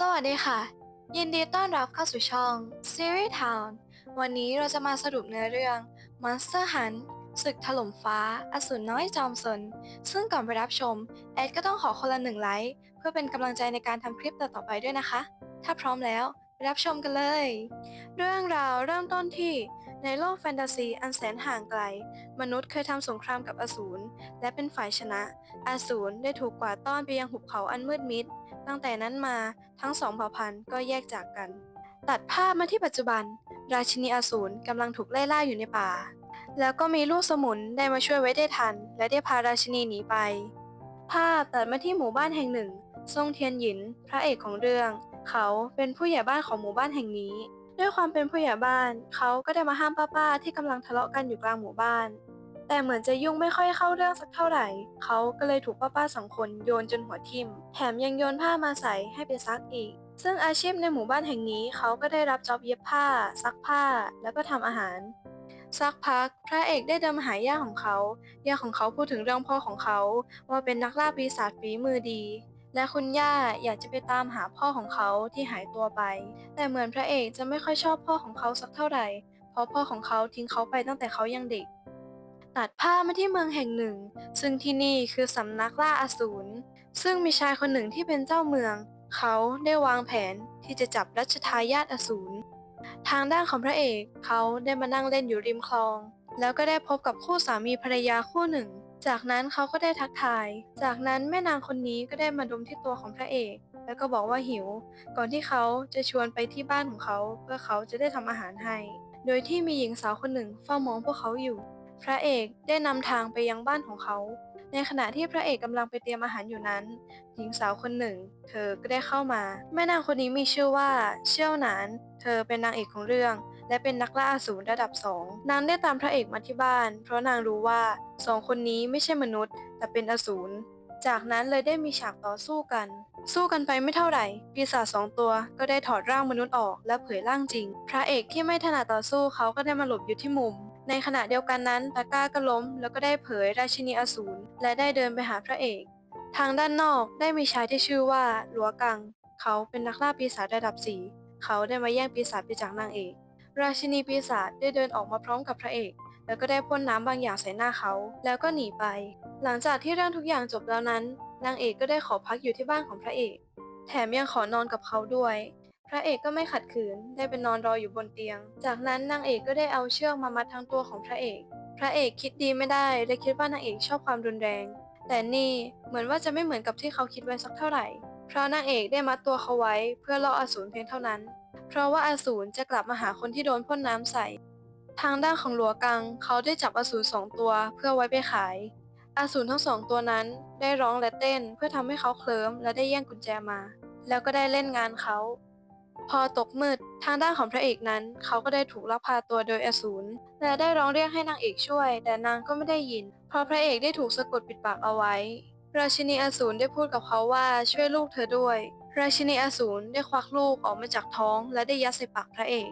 สวัสดีค่ะ ยินดีต้อนรับเข้าสู่ช่อง Series Town วันนี้เราจะมาสรุปเนื้อเรื่อง Monster Hunt ศึกถล่มฟ้า อสูรน้อยจอมสน ซึ่งก่อนไปรับชม แอดก็ต้องขอคนละหนึ่งไลค์ เพื่อเป็นกำลังใจในการทำคลิปต่อๆไปด้วยนะคะ ถ้าพร้อมแล้วไปรับชมกันเลย เรื่องราวเริ่มต้นที่ในโลกแฟนตาซีอันแสนห่างไกล มนุษย์เคยทำสงครามกับอสูรและเป็นฝ่ายชนะ อสูรได้ถูกกวาดต้อนไปยังหุบเขาอันมืดมิด ตั้งแต่นั้นมาทั้งสองเผ่าพันธุ์ก็แยกจากกัน ตัดภาพมาที่ปัจจุบัน ราชินีอสูรกำลังถูกไล่ล่าอยู่ในป่า แล้วก็มีลูกสมุนได้มาช่วยไว้ได้ทัน และได้พาราชินีหนีไป ภาพตัดมาที่หมู่บ้านแห่งหนึ่ง ทรงเทียนหยิน พระเอกของเรื่อง เขาเป็นผู้ใหญ่บ้านของหมู่บ้านแห่งนี้ ด้วยความเป็นผู้ใหญ่บ้าน เขาก็ได้มาห้ามป้าๆที่กำลังทะเลาะกันอยู่กลางหมู่บ้าน แต่เหมือนจะยุ่งไม่ค่อยเข้าเรื่องสักเท่าไหร่ เขาก็เลยถูกป้าๆสองคนโยนจนหัวทิ่ม แถมยังโยนผ้ามาใส่ให้ไปซักอีก ซึ่งอาชีพในหมู่บ้านแห่งนี้เขาก็ได้รับจ็อบเย็บผ้า ซักผ้า แล้วก็ทำอาหาร สักพักพระเอกได้เดินมาหาย่าของเขา ย่าของเขาพูดถึงเรื่องพ่อของเขา ว่าเป็นนักล่าปีศาจฝีมือดีและคุณย่าอยากจะไปตามหาพ่อของเขาที่หายตัวไป แต่เหมือนพระเอกจะไม่ค่อยชอบพ่อของเขาสักเท่าไหร่ เพราะพ่อของเขาทิ้งเขาไปตั้งแต่เขายังเด็ก ตัดภามาที่เมืองแห่งหนึ่ง ซึ่งที่นี่คือสำนักล่าอสูร ซึ่งมีชายคนหนึ่งที่เป็นเจ้าเมือง เขาได้วางแผนที่จะจับรัชทายาทอสูร ทางด้านของพระเอกเขาได้มานั่งเล่นอยู่ริมคลอง แล้วก็ได้พบกับคู่สามีภรรยาคู่หนึ่ง จากนั้นเขาก็ได้ทักทาย จากนั้นแม่นางคนนี้ก็ได้มาดมที่ตัวของพระเอก แล้วก็บอกว่าหิว ก่อนที่เขาจะชวนไปที่บ้านของเขา เพื่อเขาจะได้ทำอาหารให้ โดยที่มีหญิงสาวคนหนึ่งเฝ้ามองพวกเขาอยู่ พระเอกได้นำทางไปยังบ้านของเขา ในขณะที่พระเอกกำลังไปเตรียมอาหารอยู่นั้น หญิงสาวคนหนึ่ง เธอก็ได้เข้ามา แม่นางคนนี้มีชื่อว่า เชี่ยวหนาน เธอเป็นนางเอกของเรื่อง และเป็นนักล่าอสูรระดับสองนางได้ตามพระเอกมาที่บ้าน เพราะนางรู้ว่าสองคนนี้ไม่ใช่มนุษย์ แต่เป็นอสูรจากนั้นเลยได้มีฉากต่อสู้กัน สู้กันไปไม่เท่าไหร่ ปีศาจสองตัวก็ได้ถอดร่างมนุษย์ออกและเผยร่างจริง พระเอกที่ไม่ถนัดต่อสู้เขาก็ได้มาหลบอยู่ที่มุม ในขณะเดียวกันนั้นตาก้าก็ล้มแล้วก็ได้เผยราชินีอสูรและได้เดินไปหาพระเอก ทางด้านนอกได้มีชายที่ชื่อว่าหลัวกัง เขาเป็นนักล่าปีศาจระดับสี่เขาได้มาแย่งปีศาจไปจากนางเอก ราชินีปีศาจได้เดินออกมาพร้อมกับพระเอก แล้วก็ได้พ่นน้ำบางอย่างใส่หน้าเขา แล้วก็หนีไป หลังจากที่เรื่องทุกอย่างจบแล้วนั้น นางเอกก็ได้ขอพักอยู่ที่บ้านของพระเอก แถมยังขอนอนกับเขาด้วย ระเอกก็ไม่ขัดขืน ได้ไปนอนรออยู่บนเตียง จากนั้นนางเอกก็ได้เอาเชือกมามัดทั้งตัวของพระเอก พระเอกคิดดีไม่ได้และคิดว่านางเอกชอบความรุนแรง แต่นี่เหมือนว่าจะไม่เหมือนกับที่เขาคิดไว้สักเท่าไหร่ เพราะนางเอกได้มัดตัวเขาไว้เพื่อล่ออสูรเพียงเท่านั้น เพราะว่าอสูรจะกลับมาหาคนที่โดนพ่นน้ำใส่ ทางด้านของหลัวกัง เขาได้จับอสูรสองตัวเพื่อไว้ไปขายอสูรทั้งสองตัวนั้นได้ร้องและเต้นเพื่อทำให้เขาเคลิ้มและได้แย่งกุญแจมา แล้วก็ได้เล่นงานเขา พอตกมืดทางด้านของพระเอกนั้น เขาก็ได้ถูกลักพาตัวโดยอสูรและได้ร้องเรียกให้นางเอกช่วย แต่นางก็ไม่ได้ยิน เพราะพระเอกได้ถูกสะกดปิดปากเอาไว้ ราชินีอสูรได้พูดกับเขาว่าช่วยลูกเธอด้วย ราชินีอสูรได้ควักลูกออกมาจากท้อง และได้ยัดใส่ปากพระเอก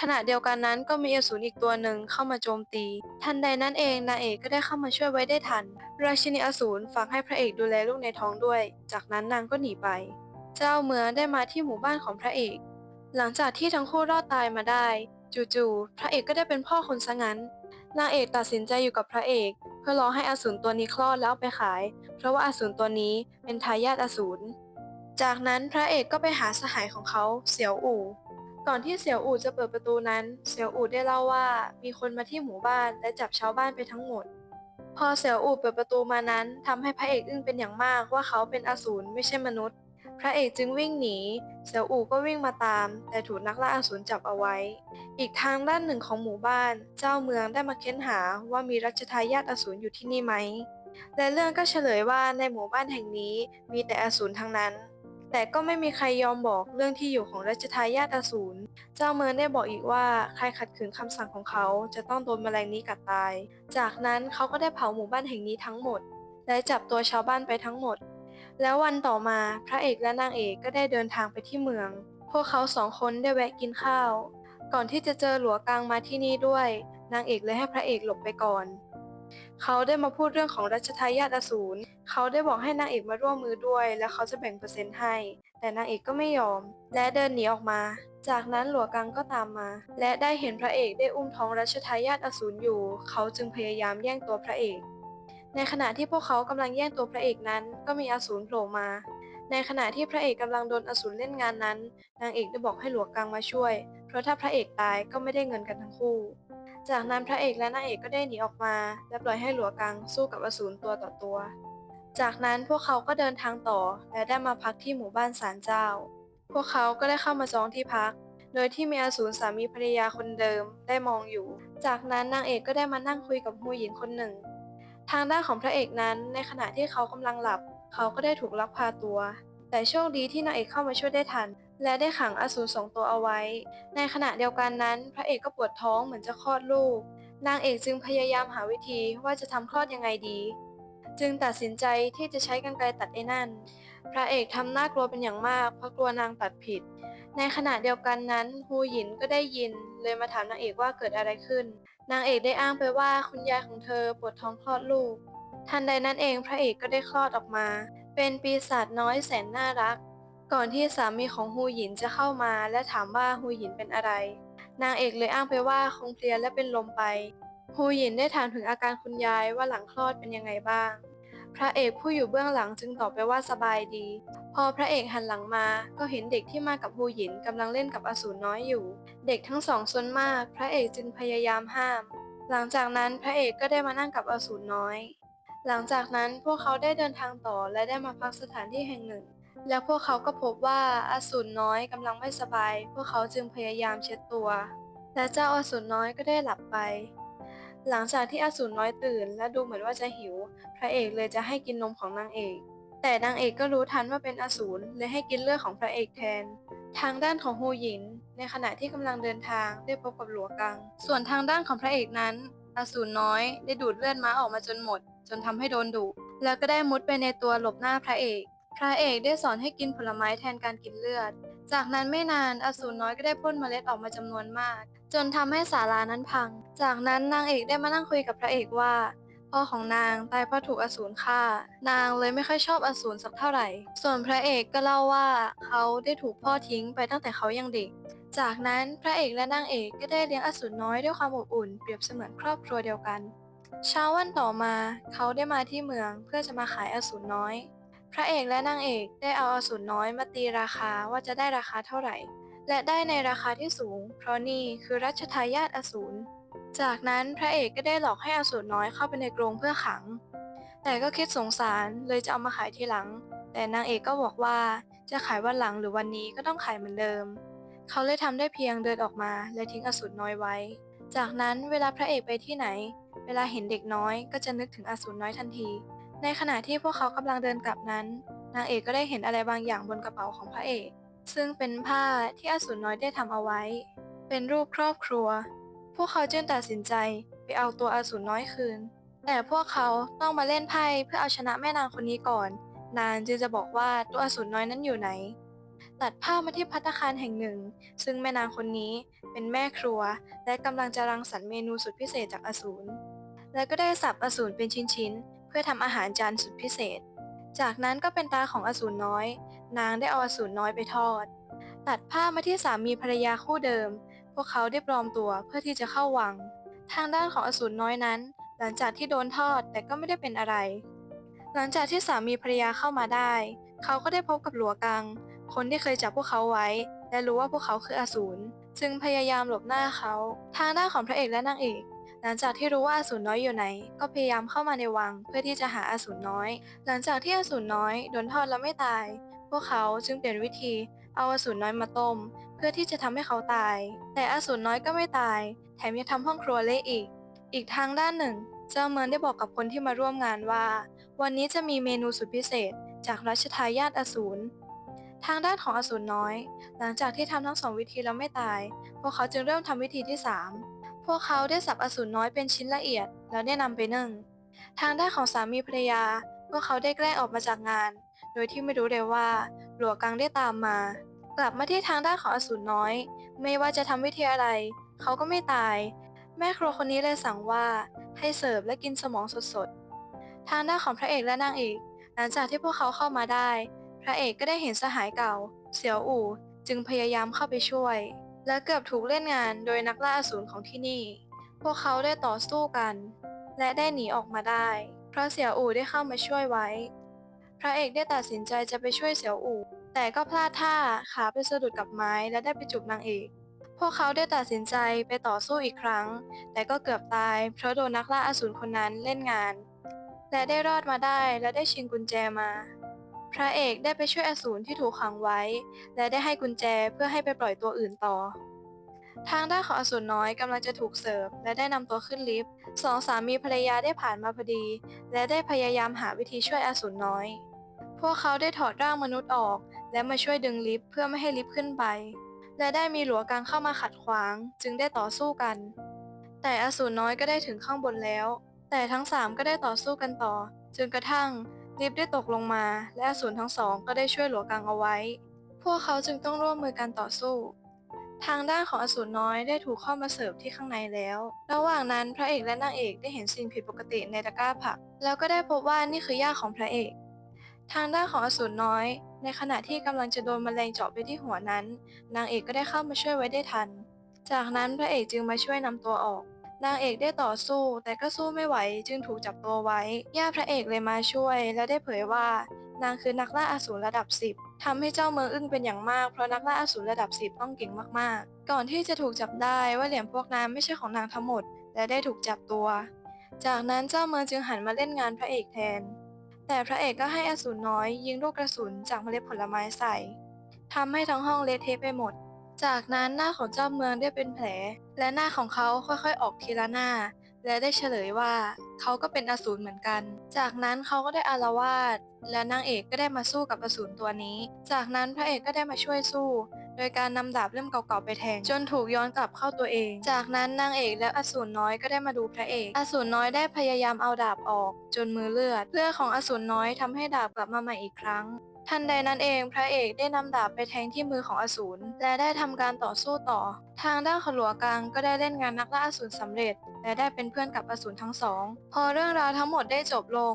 ขณะเดียวกันนั้นก็มีอสูรอีกตัวหนึ่งเข้ามาโจมตี ทันใดนั้นเองนางเอกก็ได้เข้ามาช่วยไว้ได้ทัน ราชินีอสูรฝากให้พระเอกดูแลลูกในท้องด้วย จากนั้นนางก็หนีไป เจ้าเมืองได้มาที่หมู่บ้านของพระเอก หลังจากที่ทั้งคู่รอดตายมาได้ จู่ๆพระเอกก็ได้เป็นพ่อคนซะงั้น นางเอกตัดสินใจอยู่กับพระเอก เพื่อรอให้อสูรตัวนี้คลอดแล้วไปขาย เพราะว่าอสูรตัวนี้เป็นทายาทอสูร จากนั้นพระเอกก็ไปหาสหายของเขาเสี่ยวอู่ ก่อนที่เสี่ยวอู่จะเปิดประตูนั้น เสี่ยวอู่ได้เล่าว่ามีคนมาที่หมู่บ้านและจับชาวบ้านไปทั้งหมด พอเสี่ยวอู่เปิดประตูมานั้นทำให้พระเอกอึ้งเป็นอย่างมากว่าเขาเป็นอสูรไม่ใช่มนุษย์ พระเอกจึงวิ่งหนี เสี่ยวอู่ก็วิ่งมาตาม แต่ถูกนักล่าอสูรจับเอาไว้ อีกทางด้านหนึ่งของหมู่บ้าน เจ้าเมืองได้มาเค้นหาว่ามีรัชทายาทอสูรอยู่ที่นี่ไหม และเรื่องก็เฉลยว่าในหมู่บ้านแห่งนี้มีแต่อสูรทั้งนั้น แต่ก็ไม่มีใครยอมบอกเรื่องที่อยู่ของรัชทายาทอสูร เจ้าเมืองได้บอกอีกว่าใครขัดขืนคำสั่งของเขาจะต้องโดนแมลงนี้กัดตาย จากนั้นเขาก็ได้เผาหมู่บ้านแห่งนี้ทั้งหมด และจับตัวชาวบ้านไปทั้งหมด แล้ววันต่อมาพระเอกและนางเอกก็ได้เดินทางไปที่เมือง พวกเขาสองคนได้แวะกินข้าว ก่อนที่จะเจอหลัวกลางมาที่นี่ด้วย นางเอกเลยให้พระเอกหลบไปก่อน เขาได้มาพูดเรื่องของรัชทายาทอสูร เขาได้บอกให้นางเอกมาร่วมมือด้วย และเขาจะแบ่งเปอร์เซ็นต์ให้ แต่นางเอกก็ไม่ยอม และเดินหนีออกมา จากนั้นหลัวกังก็ตามมา และได้เห็นพระเอกได้อุ้มท้องรัชทายาทอสูรอยู่ เขาจึงพยายามแย่งตัวพระเอก ในขณะที่พวกเขากำลังแย่งตัวพระเอกนั้นก็มีอสูรโผล่มา ในขณะที่พระเอกกำลังโดนอสูรเล่นงานนั้น นางเอกได้บอกให้หลวงกังมาช่วย เพราะถ้าพระเอกตายก็ไม่ได้เงินกันทั้งคู่ จากนั้นพระเอกและนางเอกก็ได้หนีออกมาและปล่อยให้หลวงกังสู้กับอสูรตัวต่อตัว จากนั้นพวกเขาก็เดินทางต่อและได้มาพักที่หมู่บ้านศาลเจ้า พวกเขาก็ได้เข้ามาจองที่พักโดยที่มีอสูรสามีภรรยาคนเดิมได้มองอยู่ จากนั้นนางเอกก็ได้มานั่งคุยกับผู้หญิงคนหนึ่ง ทางด้านของพระเอกนั้น ในขณะที่เขากำลังหลับ เขาก็ได้ถูกลักพาตัว แต่โชคดีที่นางเอกเข้ามาช่วยได้ทัน และได้ขังอสูรสองตัวเอาไว้ ในขณะเดียวกันนั้น พระเอกก็ปวดท้องเหมือนจะคลอดลูก นางเอกจึงพยายามหาวิธีว่าจะทำคลอดยังไงดี จึงตัดสินใจที่จะใช้กรรไกรตัดไอ้นั่น พระเอกทำหน้ากลัวเป็นอย่างมากเพราะกลัวนางตัดผิด ในขณะเดียวกันนั้นฮูหยินก็ได้ยินเลยมาถามนางเอกว่าเกิดอะไรขึ้น นางเอกได้อ้างไปว่าคุณยายของเธอปวดท้องคลอดลูก ทันใดนั้นเองพระเอกก็ได้คลอดออกมา เป็นปีศาจน้อยแสนน่ารัก ก่อนที่สามีของฮูหยินจะเข้ามา และถามว่าฮูหยินเป็นอะไร นางเอกเลยอ้างไปว่าคงเพลียและเป็นลมไปฮูหยินได้ถามถึงอาการคุณยายว่าหลังคลอดเป็นยังไงบ้าง พระเอกผู้อยู่เบื้องหลังจึงตอบไปว่าสบายดี พอพระเอกหันหลังมาก็เห็นเด็กที่มากับฮูหยินกำลังเล่นกับอสูรน้อยอยู่ เด็กทั้งสองซนมาก พระเอกจึงพยายามห้าม หลังจากนั้นพระเอกก็ได้มานั่งกับอสูรน้อย หลังจากนั้นพวกเขาได้เดินทางต่อและได้มาพักสถานที่แห่งหนึ่ง แล้วพวกเขาก็พบว่าอสูรน้อยกำลังไม่สบาย พวกเขาจึงพยายามเช็ดตัว และเจ้าอสูรน้อยก็ได้หลับไป หลังจากที่อสูรน้อยตื่น และดูเหมือนว่าจะหิว พระเอกเลยจะให้กินนมของนางเอก แต่นางเอกก็รู้ทันว่าเป็นอสูรเลยให้กินเลือดของพระเอกแทน ทางด้านของฮูหยิน ในขณะที่กำลังเดินทางได้พบกับหลัวกัง ส่วนทางด้านของพระเอกนั้น อสูรน้อยได้ดูดเลือดม้าออกมาจนหมด จนทำให้โดนดุแล้วก็ได้มุดไปในตัวหลบหน้าพระเอก พระเอกได้สอนให้กินผลไม้แทนการกินเลือด จากนั้นไม่นานอสูรน้อยก็ได้พ่นเมล็ดออกมาจำนวนมาก จนทำให้ศาลานั้นพัง จากนั้นนางเอกได้มานั่งคุยกับพระเอกว่า พ่อของนางตายเพราะถูกอสูรฆ่า นางเลยไม่ค่อยชอบอสูรสักเท่าไหร่ ส่วนพระเอกก็เล่าว่าเขาได้ถูกพ่อทิ้งไปตั้งแต่เขายังเด็ก จากนั้นพระเอกและนางเอกก็ได้เลี้ยงอสูรน้อยด้วยความอบอุ่นเปรียบเสมือนครอบครัวเดียวกัน เช้าวันต่อมาเขาได้มาที่เมืองเพื่อจะมาขายอสูรน้อย พระเอกและนางเอกได้เอาอสูรน้อยมาตีราคาว่าจะได้ราคาเท่าไหร่ และได้ในราคาที่สูง เพราะนี่คือรัชทายาทอสูร จากนั้นพระเอกก็ได้หลอกให้อสูรน้อยเข้าไปในกรงเพื่อขัง แต่ก็คิดสงสารเลยจะเอามาขายทีหลัง แต่นางเอกก็บอกว่าจะขายวันหลังหรือวันนี้ก็ต้องขายเหมือนเดิม เขาเลยทำได้เพียงเดินออกมาและทิ้งอสูรน้อยไว้ จากนั้นเวลาพระเอกไปที่ไหน เวลาเห็นเด็กน้อยก็จะนึกถึงอสูรน้อยทันที ในขณะที่พวกเขากำลังเดินกลับนั้น นางเอกก็ได้เห็นอะไรบางอย่างบนกระเป๋าของพระเอก ซึ่งเป็นผ้าที่อสูรน้อยได้ทำเอาไว้ เป็นรูปครอบครัว พวกเขาจึงตัดสินใจไปเอาตัวอสูรน้อยคืน แต่พวกเขาต้องมาเล่นไพ่เพื่อเอาชนะแม่นางคนนี้ก่อน นางจึงจะบอกว่าตัวอสูรน้อยนั้นอยู่ไหน ตัดภาพมาที่พัตคารแห่งหนึ่ง ซึ่งแม่นางคนนี้เป็นแม่ครัว และกำลังจะรังสรรค์เมนูสุดพิเศษจากอสูร และก็ได้สับอสูรเป็นชิ้นๆ เพื่อทำอาหารจานสุดพิเศษ จากนั้นก็เป็นตาของอสูรน้อย นางได้เอาอสูรน้อยไปทอด ตัดภาพมาที่สามีภรรยาคู่เดิม พวกเขาได้ปลอมตัวเพื่อที่จะเข้าวัง ทางด้านของอสูรน้อยนั้น หลังจากที่โดนทอดแต่ก็ไม่ได้เป็นอะไร หลังจากที่สามีภรรยาเข้ามาได้ เขาก็ได้พบกับหลัวกัง คนที่เคยจับพวกเขาไว้ และรู้ว่าพวกเขาคืออสูรจึงพยายามหลบหน้าเขา ทางด้านของพระเอกและนางเอกหลังจากที่รู้ว่าอสูรน้อยอยู่ไหน ก็พยายามเข้ามาในวังเพื่อที่จะหาอสูรน้อย หลังจากที่อสูรน้อยโดนทอดแล้วไม่ตาย พวกเขาจึงเปลี่ยนวิธี เอาอสูรน้อยมาต้ม เพื่อที่จะทำให้เขาตาย แต่อสูรน้อยก็ไม่ตาย แถมยังทำห้องครัวเละอีก อีกทางด้านหนึ่ง เจ้าเมืองได้บอกกับคนที่มาร่วมงานว่า วันนี้จะมีเมนูสุดพิเศษ จากรัชทายาทอสูรทางด้านของอสูรน้อย หลังจากที่ทำทั้งสองวิธีแล้วไม่ตาย พวกเขาจึงเริ่มทำวิธีที่ 3 พวกเขาได้สับอสูรน้อยเป็นชิ้นละเอียด แล้วได้นำไปนึ่ง ทางด้านของสามีภรรยา พวกเขาได้แกล้งออกมาจากงาน โดยที่ไม่รู้เลยว่า หลัวกังได้ตามมา กลับมาที่ทางด้านของอสูรน้อย ไม่ว่าจะทำวิธีอะไร เขาก็ไม่ตาย แม่ครัวคนนี้เลยสั่งว่าให้เสิร์ฟและกินสมองสดๆ ทางด้านของพระเอกและนางเอกหลังจากที่พวกเขาเข้ามาได้ พระเอกก็ได้เห็นสหายเก่า เสียวอู่ จึงพยายามเข้าไปช่วย และเกือบถูกเล่นงานโดยนักล่าอสูรของที่นี่ พวกเขาได้ต่อสู้กัน และได้หนีออกมาได้ เพราะเสียวอู่ได้เข้ามาช่วยไว้ พระเอกได้ตัดสินใจจะไปช่วยเสี่ยวอู่ แต่ก็พลาดท่าขาไปสะดุดกับไม้และได้ไปจูบนางเอก พวกเขาได้ตัดสินใจไปต่อสู้อีกครั้ง แต่ก็เกือบตาย เพราะโดนนักล่าอสูรคนนั้นเล่นงาน และได้รอดมาได้และได้ชิงกุญแจมา พระเอกได้ไปช่วยอสูรที่ถูกขังไว้ และได้ให้กุญแจเพื่อให้ไปปล่อยตัวอื่นต่อทางด้านของอสูรน้อยกำลังจะถูกเสิร์ฟและได้นำตัวขึ้นลิฟต์สองสามีภรรยาได้ผ่านมาพอดี และได้พยายามหาวิธีช่วยอสูรน้อย พวกเขาได้ถอดร่างมนุษย์ออก และมาช่วยดึงลิฟต์เพื่อไม่ให้ลิฟต์ขึ้นไป และได้มีหลัวกังเข้ามาขัดขวาง จึงได้ต่อสู้กัน แต่อสูรน้อยก็ได้ถึงข้างบนแล้ว แต่ทั้งสามก็ได้ต่อสู้กันต่อจนกระทั่งลิฟต์ได้ตกลงมา และอสูรทั้งสองก็ได้ช่วยหลัวกังเอาไว้ พวกเขาจึงต้องร่วมมือกันต่อสู้ทางด้านของอสูรน้อยได้ถูกเข้ามาเสิร์ฟที่ข้างในแล้ว ระหว่างนั้นพระเอกและนางเอกได้เห็นสิ่งผิดปกติในตะกร้าผัก แล้วก็ได้พบว่านี่คือย่าของพระเอก ทางด้านของอสูรน้อย ในขณะที่กำลังจะโดนแมลงเจาะไปที่หัวนั้น นางเอกก็ได้เข้ามาช่วยไว้ได้ทัน จากนั้นพระเอกจึงมาช่วยนำตัวออก นางเอกได้ต่อสู้ แต่ก็สู้ไม่ไหวจึงถูกจับตัวไว้ ย่าพระเอกเลยมาช่วย และได้เผยว่า นางคือนักล่าอสูรระดับ 10ทำให้เจ้าเมืองอึ้งเป็นอย่างมากเพราะนักล่าอสูรระดับ 10 ต้องเก่งมากๆ ก่อนที่จะถูกจับได้ว่าเหรียญพวกนั้นไม่ใช่ของนางทั้งหมด และได้ถูกจับตัว จากนั้นเจ้าเมืองจึงหันมาเล่นงานพระเอกแทน แต่พระเอกก็ให้อสูรน้อย ยิงลูกกระสุนจากเมล็ดผลไม้ใส่ทำให้ทั้งห้องเละเทะไปหมด จากนั้นหน้าของเจ้าเมืองได้เป็นแผล และหน้าของเขาค่อยๆออกทีละหน้า และได้เฉลยว่าเขาก็เป็นอสูรเหมือนกัน จากนั้นเขาก็ได้อารวาสและนางเอกก็ได้มาสู้กับอสูรตัวนี้ จากนั้นพระเอกก็ได้มาช่วยสู้ โดยการนำดาบเล่มเก่าๆไปแทง จนถูกย้อนกลับเข้าตัวเอง จากนั้นนางเอกและอสูรน้อยก็ได้มาดูพระเอก อสูรน้อยได้พยายามเอาดาบออก จนมือเลือดเลือดของอสูรน้อยทำให้ดาบกลับมาใหม่อีกครั้งทันใดนั้นเองพระเอกได้นำดาบไปแทงที่มือของอสูรและได้ทำการต่อสู้ต่อ ทางด้านขลัวกังก็ได้เล่นงานนักล่าอสูรสำเร็จ และได้เป็นเพื่อนกับอสูรทั้งสอง พอเรื่องราวทั้งหมดได้จบลง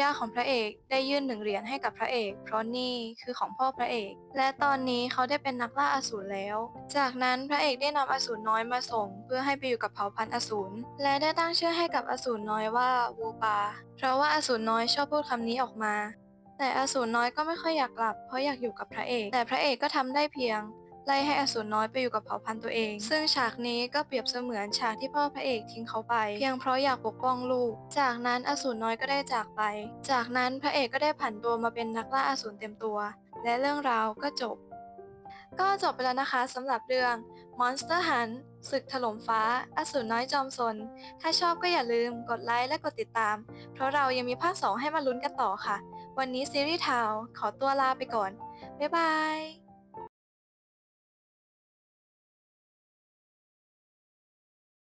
ย่าของพระเอกได้ยื่นหนึ่งเหรียญให้กับพระเอก เพราะนี่คือของพ่อพระเอก และตอนนี้เขาได้เป็นนักล่าอสูรแล้ว จากนั้นพระเอกได้นำอสูรน้อยมาส่ง เพื่อให้ไปอยู่กับเผ่าพันธุ์อสูรและได้ตั้งชื่อให้กับอสูรน้อยว่าวูปา เพราะว่าอสูรน้อยชอบพูดคำนี้ออกมา แต่อสูรน้อยก็ไม่ค่อยอยากกลับ เพราะอยากอยู่กับพระเอก แต่พระเอกก็ทำได้เพียง ไล่ให้อสูรน้อยไปอยู่กับเผ่าพันธุ์ตัวเอง ซึ่งฉากนี้ก็เปรียบเสมือนฉากที่พ่อพระเอกทิ้งเขาไป เพียงเพราะอยากปกป้องลูก จากนั้นอสูรน้อยก็ได้จากไป จากนั้นพระเอกก็ได้ผันตัวมาเป็นนักล่าอสูรเต็มตัว และเรื่องราวก็จบ ก็จบไปแล้วนะคะสำหรับเรื่อง Monster Hunt ศึกถล่มฟ้า อสูรน้อยจอมซน ถ้าชอบก็อย่าลืมกดไลค์และกดติดตาม เพราะเรายังมีภาค 2 ให้มาลุ้นกันต่อค่ะ วันนี้ซีรีส์ทาวขอตัวลาไปก่อน บ๊ายบาย